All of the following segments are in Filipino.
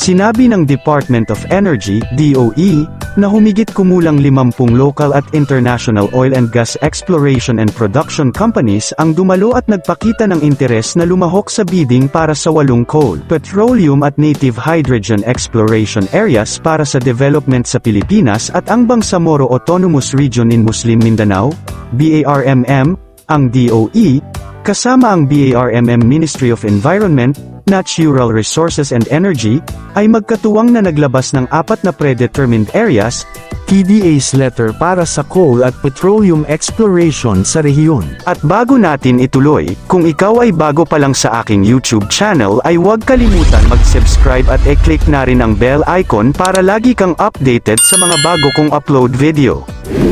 Sinabi ng Department of Energy, DOE, na humigit kumulang 50 local at international oil and gas exploration and production companies ang dumalo at nagpakita ng interes na lumahok sa bidding para sa walong coal, petroleum at native hydrogen exploration areas para sa development sa Pilipinas at ang Bangsamoro Autonomous Region in Muslim Mindanao, BARMM, ang DOE, kasama ang BARMM Ministry of Environment, Natural Resources and Energy, ay magkatuwang na naglabas ng apat na predetermined areas, PDA's letter para sa coal at petroleum exploration sa rehiyon. At bago natin ituloy, kung ikaw ay bago pa lang sa aking YouTube channel ay huwag kalimutan mag-subscribe at e-click na rin ang bell icon para lagi kang updated sa mga bago kong upload video.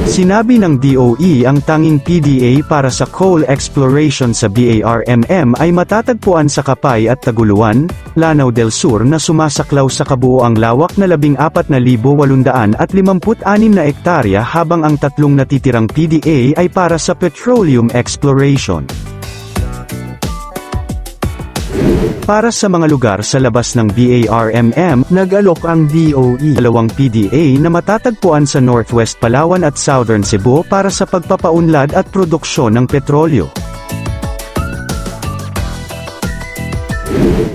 Sinabi ng DOE ang tanging PDA para sa coal exploration sa BARMM ay matatagpuan sa Kapay at Taguluan, Lanao del Sur na sumasaklaw sa kabuoang lawak na 14,856 na ektarya habang ang tatlong natitirang PDA ay para sa petroleum exploration. Para sa mga lugar sa labas ng BARMM, nag-alok ang DOE dalawang PDA na matatagpuan sa Northwest Palawan at Southern Cebu para sa pagpapaunlad at produksyon ng petrolyo.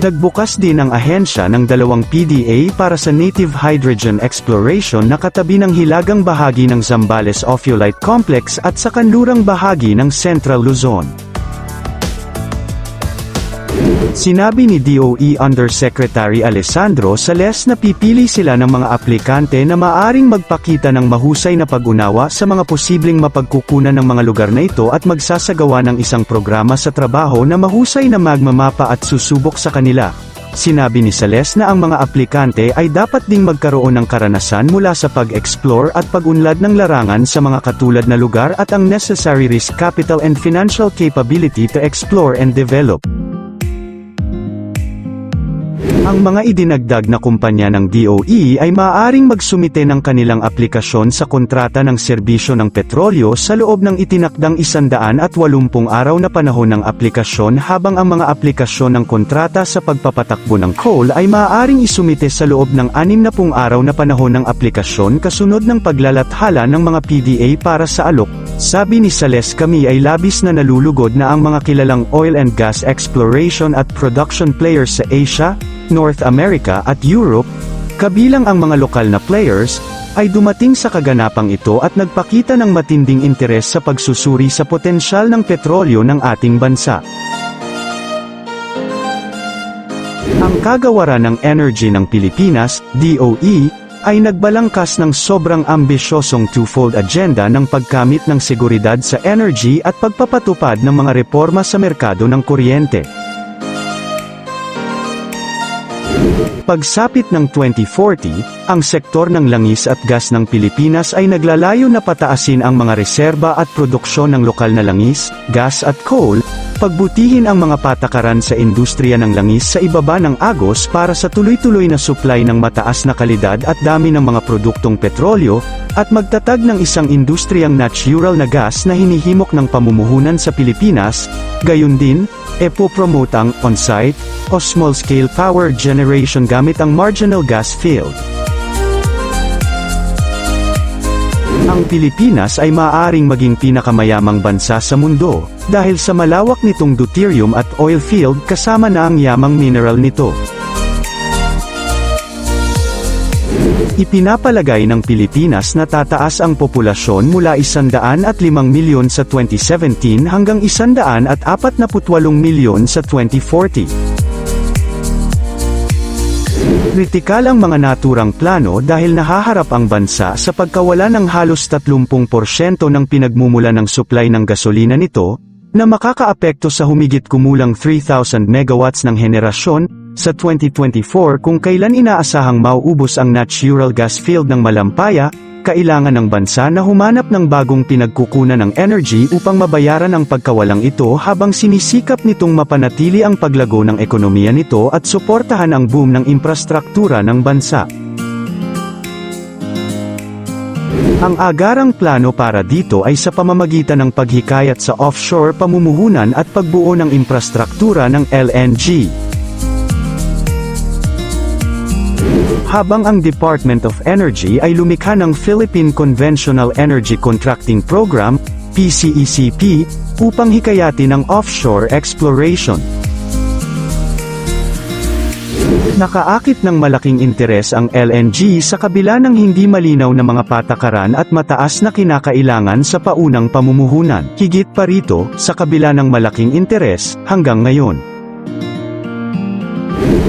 Nagbukas din ang ahensya ng dalawang PDA para sa native hydrogen exploration na katabi ng hilagang bahagi ng Zambales Ophiolite Complex at sa kanlurang bahagi ng Central Luzon. Sinabi ni DOE Undersecretary Alessandro Sales na pipili sila ng mga aplikante na maaring magpakita ng mahusay na pag-unawa sa mga posibleng mapagkukunan ng mga lugar na ito at magsasagawa ng isang programa sa trabaho na mahusay na magmamapa at susubok sa kanila. Sinabi ni Sales na ang mga aplikante ay dapat ding magkaroon ng karanasan mula sa pag-explore at pag-unlad ng larangan sa mga katulad na lugar at ang necessary risk capital and financial capability to explore and develop. Ang mga idinagdag na kumpanya ng DOE ay maaaring magsumite ng kanilang aplikasyon sa kontrata ng serbisyo ng petrolyo sa loob ng itinakdang 180 araw na panahon ng aplikasyon habang ang mga aplikasyon ng kontrata sa pagpapatakbo ng coal ay maaaring isumite sa loob ng 60 araw na panahon ng aplikasyon kasunod ng paglalathala ng mga PDA para sa alok. Sabi ni Sales kami ay labis na nalulugod na ang mga kilalang oil and gas exploration at production players sa Asia, North America at Europe, kabilang ang mga lokal na players, ay dumating sa kaganapang ito at nagpakita ng matinding interes sa pagsusuri sa potensyal ng petrolyo ng ating bansa. Ang kagawaran ng energy ng Pilipinas, DOE, ay nagbalangkas ng sobrang ambisyosong twofold agenda ng pagkamit ng seguridad sa energy at pagpapatupad ng mga reforma sa merkado ng kuryente. Pagsapit ng 2040, ang sektor ng langis at gas ng Pilipinas ay naglalayo na pataasin ang mga reserba at produksyon ng lokal na langis, gas at coal, pagbutihin ang mga patakaran sa industriya ng langis sa ibaba ng agos para sa tuloy-tuloy na supply ng mataas na kalidad at dami ng mga produktong petrolyo, at magtatag ng isang industriyang natural na gas na hinihimok ng pamumuhunan sa Pilipinas, gayon din, epo-promote ang on-site o small-scale power generation gamit ang marginal gas field. Ang Pilipinas ay maaaring maging pinakamayamang bansa sa mundo, dahil sa malawak nitong deuterium at oil field kasama na ang yamang mineral nito. Ipinapalagay ng Pilipinas na tataas ang populasyon mula 105 milyon sa 2017 hanggang 148 milyon sa 2040. Kritikal ang mga naturang plano dahil nahaharap ang bansa sa pagkawala ng halos 30% ng pinagmumula ng supply ng gasolina nito, na makakaapekto sa humigit kumulang 3,000 megawatts ng henerasyon, sa 2024 kung kailan inaasahang mauubos ang natural gas field ng Malampaya, kailangan ng bansa na humanap ng bagong pinagkukunan ng energy upang mabayaran ang pagkawalang ito habang sinisikap nitong mapanatili ang paglago ng ekonomiya nito at suportahan ang boom ng infrastruktura ng bansa. Ang agarang plano para dito ay sa pamamagitan ng paghikayat sa offshore pamumuhunan at pagbuo ng infrastruktura ng LNG. habang ang Department of Energy ay lumikha ng Philippine Conventional Energy Contracting Program, PCECP, upang hikayatin ang offshore exploration. Nakaakit ng malaking interes ang LNG sa kabila ng hindi malinaw na mga patakaran at mataas na kinakailangan sa paunang pamumuhunan. Higit pa rito, sa kabila ng malaking interes, hanggang ngayon.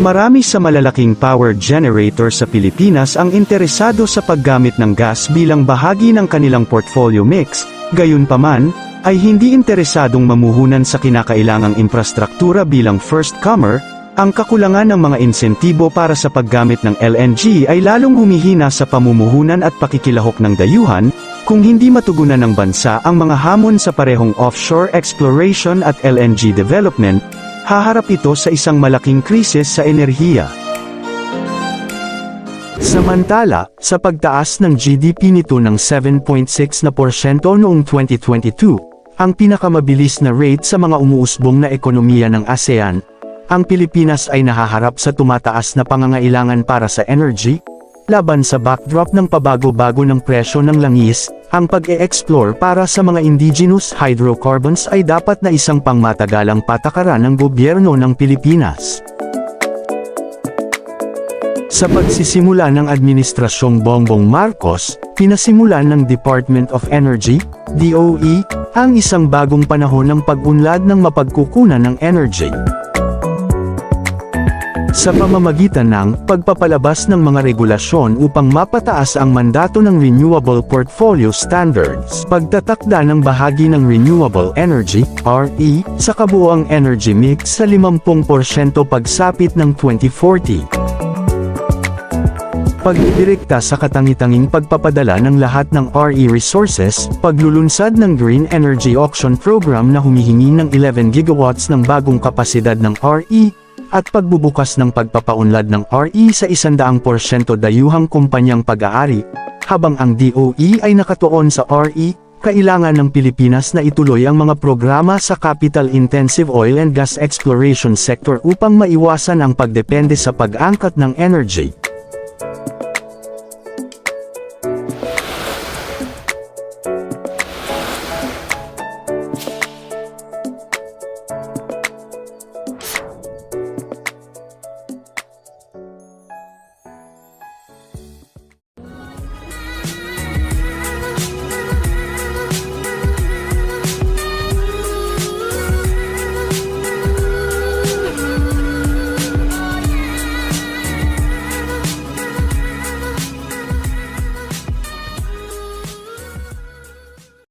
Marami sa malalaking power generator sa Pilipinas ang interesado sa paggamit ng gas bilang bahagi ng kanilang portfolio mix, gayunpaman, ay hindi interesadong mamuhunan sa kinakailangang infrastruktura bilang first comer, ang kakulangan ng mga insentibo para sa paggamit ng LNG ay lalong humihina sa pamumuhunan at pakikilahok ng dayuhan, kung hindi matugunan ng bansa ang mga hamon sa parehong offshore exploration at LNG development, haharap ito sa isang malaking krisis sa enerhiya. Samantala, sa pagtaas ng GDP nito ng 7.6 na porsyento noong 2022, ang pinakamabilis na rate sa mga umuusbong na ekonomiya ng ASEAN, ang Pilipinas ay nahaharap sa tumataas na pangangailangan para sa energy, laban sa backdrop ng pabago-bago ng presyo ng langis, ang pag-e-explore para sa mga indigenous hydrocarbons ay dapat na isang pangmatagalang patakaran ng gobyerno ng Pilipinas. Sa pagsisimula ng Administrasyong Bongbong Marcos, pinasimulan ng Department of Energy, DOE, ang isang bagong panahon ng pag-unlad ng mapagkukunan ng energy. Sa pamamagitan ng pagpapalabas ng mga regulasyon upang mapataas ang mandato ng Renewable Portfolio Standards, pagtatakda ng bahagi ng renewable energy, RE, sa kabuoang energy mix sa 50% pagsapit ng 2040 pagdirekta sa katangi-tanging pagpapadala ng lahat ng RE resources, paglulunsad ng Green Energy Auction Program na humihingi ng 11 gigawatts ng bagong kapasidad ng RE, at pagbubukas ng pagpapaunlad ng RE sa 100% dayuhang kumpanyang pag-aari, habang ang DOE ay nakatuon sa RE, kailangan ng Pilipinas na ituloy ang mga programa sa capital-intensive oil and gas exploration sector upang maiwasan ang pagdepende sa pag-angkat ng energy.